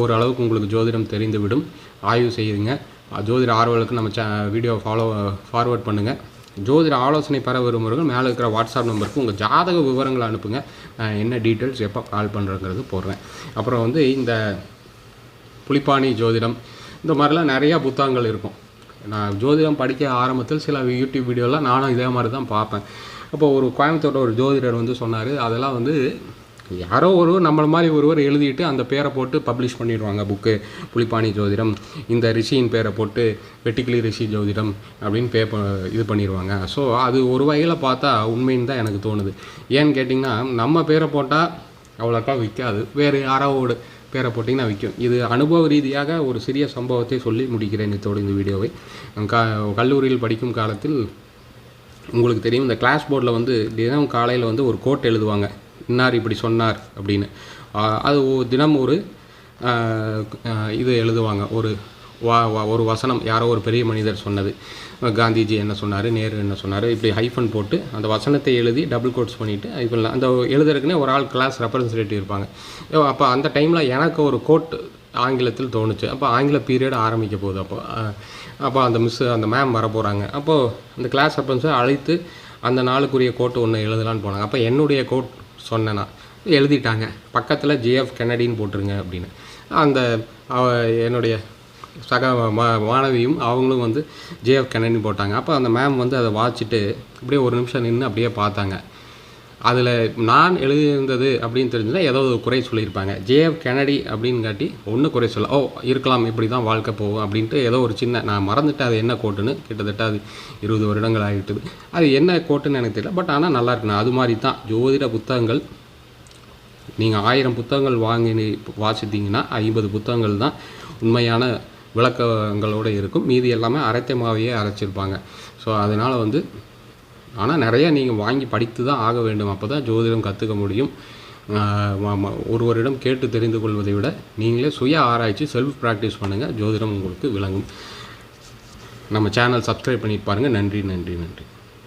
ஓரளவுக்கு உங்களுக்கு ஜோதிடம் தெரிந்துவிடும். ஆய்வு செய்யுங்க. ஜோதிட ஆர்வலுக்கு நம்ம சே வீடியோ ஃபாலோ ஃபார்வர்ட் பண்ணுங்கள் ஜோதிட ஆலோசனை பெற விரும்புகிறவர்கள் மேலே இருக்கிற வாட்ஸ்அப் நம்பருக்கு உங்கள் ஜாதக விவரங்களை அனுப்புங்க. நான் என்ன டீட்டெயில்ஸ் எப்போ கால் பண்ணுறங்கிறது போடுறேன். அப்புறம் வந்து இந்த புலிப்பாணி ஜோதிடம் இந்த மாதிரிலாம் நிறையா புத்தகங்கள் இருக்கும். நான் ஜோதிடம் படிக்க ஆரம்பத்தில் சில யூடியூப் வீடியோலாம் நானும் இதே மாதிரி தான் பார்ப்பேன். அப்போ ஒரு கோயம்புத்தூர்ல ஒரு ஜோதிடர் வந்து சொன்னார் அதெல்லாம் வந்து யாரோ ஒருவர் நம்மளை மாதிரி ஒருவர் எழுதிட்டு அந்த பேரை போட்டு பப்ளிஷ் பண்ணிடுவாங்க புக்கு புலிப்பாணி ஜோதிடம் இந்த ரிஷியின் பேரை போட்டு வெட்டிக்கிளி ரிஷி ஜோதிடம் அப்படின்னு பே இது பண்ணிடுவாங்க. ஸோ அது ஒரு வகையில் பார்த்தா உண்மைன்னு தான் எனக்கு தோணுது. ஏன்னு கேட்டிங்கன்னா நம்ம பேரை போட்டால் அவ்வளோக்கா விற்காது. வேறு யாரோ ஓடு பேரை போட்டிங்கன்னா விற்கும். இது அனுபவ ரீதியாக ஒரு சிறிய சம்பவத்தை சொல்லி முடிக்கிறேன் இத்தோடு இந்த வீடியோவை. கா கல்லூரியில் படிக்கும் காலத்தில் உங்களுக்கு தெரியும் இந்த கிளாஸ் போர்டில் வந்து தினம் காலையில் வந்து ஒரு கோட் எழுதுவாங்க. இன்னார் இப்படி சொன்னார் அப்படின்னு. அது தினம் ஒரு இது எழுதுவாங்க. ஒரு வா வா- ஒரு வசனம் யாரோ ஒரு பெரிய மனிதர் சொன்னது. காந்திஜி என்ன சொன்னார் நேரு என்ன சொன்னார் இப்படி ஹைஃபன் போட்டு அந்த வசனத்தை எழுதி டபுள் கோட்ஸ் பண்ணிவிட்டு ஹைஃபனில் அந்த எழுதுறதுக்குன்னே ஒரு ஆள் கிளாஸ் ரெப்ரசன்டேட்டிவ் இருப்பாங்க. அப்போ அந்த டைமில் எனக்கு ஒரு கோட் ஆங்கிலத்தில் தோணுச்சு. அப்போ ஆங்கில பீரியட் ஆரம்பிக்க போகுது. அப்போ அப்போ அந்த மிஸ் அந்த மேம் வர போகிறாங்க அப்போது அந்த கிளாஸ் ரெப்ரன்ஸை அழைத்து அந்த நாளுக்குரிய கோட்டு ஒன்று எழுதலான்னு போனாங்க. அப்போ என்னுடைய கோட் சொன்னேன்னா எழுதிட்டாங்க. பக்கத்தில் ஜேஎஃப் கெனடின்னு போட்டுருங்க அப்படின்னு. அந்த என்னுடைய சக மா மாணவியும் அவங்களும் வந்து ஜேஎஃப் கென்னடி போட்டாங்க. அப்போ அந்த மேம் வந்து அதை வாச்சிட்டு அப்படியே ஒரு நிமிஷம் நின்று அப்படியே பார்த்தாங்க. அதில் நான் எழுதியிருந்தது அப்படின்னு தெரிஞ்சதா ஏதோ ஒரு குறை சொல்லியிருப்பாங்க. ஜேஎஃப் கெனடி அப்படின்னு காட்டி ஒன்றும் குறை சொல்ல ஓ இருக்கலாம் இப்படி தான் வாழ்க்கை போகும் அப்படின்ட்டு ஏதோ ஒரு சின்ன நான் மறந்துட்டேன் அது என்ன கோட்டுன்னு கிட்டத்தட்ட அது இருபது வருடங்கள் ஆகிட்டுது அது என்ன கோட்டுன்னு எனக்கு தெரியல பட் ஆனால் நல்லா இருக்கணும் அது மாதிரி தான் ஜோதிட புத்தகங்கள் நீங்கள் ஆயிரம் புத்தகங்கள் வாங்கி வாசித்தீங்கன்னா ஐம்பது புத்தகங்கள் தான் உண்மையான விளக்கங்களோடு இருக்கும். மீதி எல்லாமே அரைத்த மாவையே அரைச்சிருப்பாங்க. ஸோ அதனால் வந்து ஆனால் நிறையா நீங்கள் வாங்கி படித்து தான் ஆக வேண்டும். அப்போ தான் ஜோதிடம் கற்றுக்க முடியும். ஒருவரிடம் கேட்டு தெரிந்து கொள்வதை விட நீங்களே சுய ஆராய்ச்சி செல்ஃப் ப்ராக்டிஸ் பண்ணுங்கள் ஜோதிடம் உங்களுக்கு விளங்கும். நம்ம சேனல் சப்ஸ்கிரைப் பண்ணி பாருங்கள் நன்றி நன்றி நன்றி.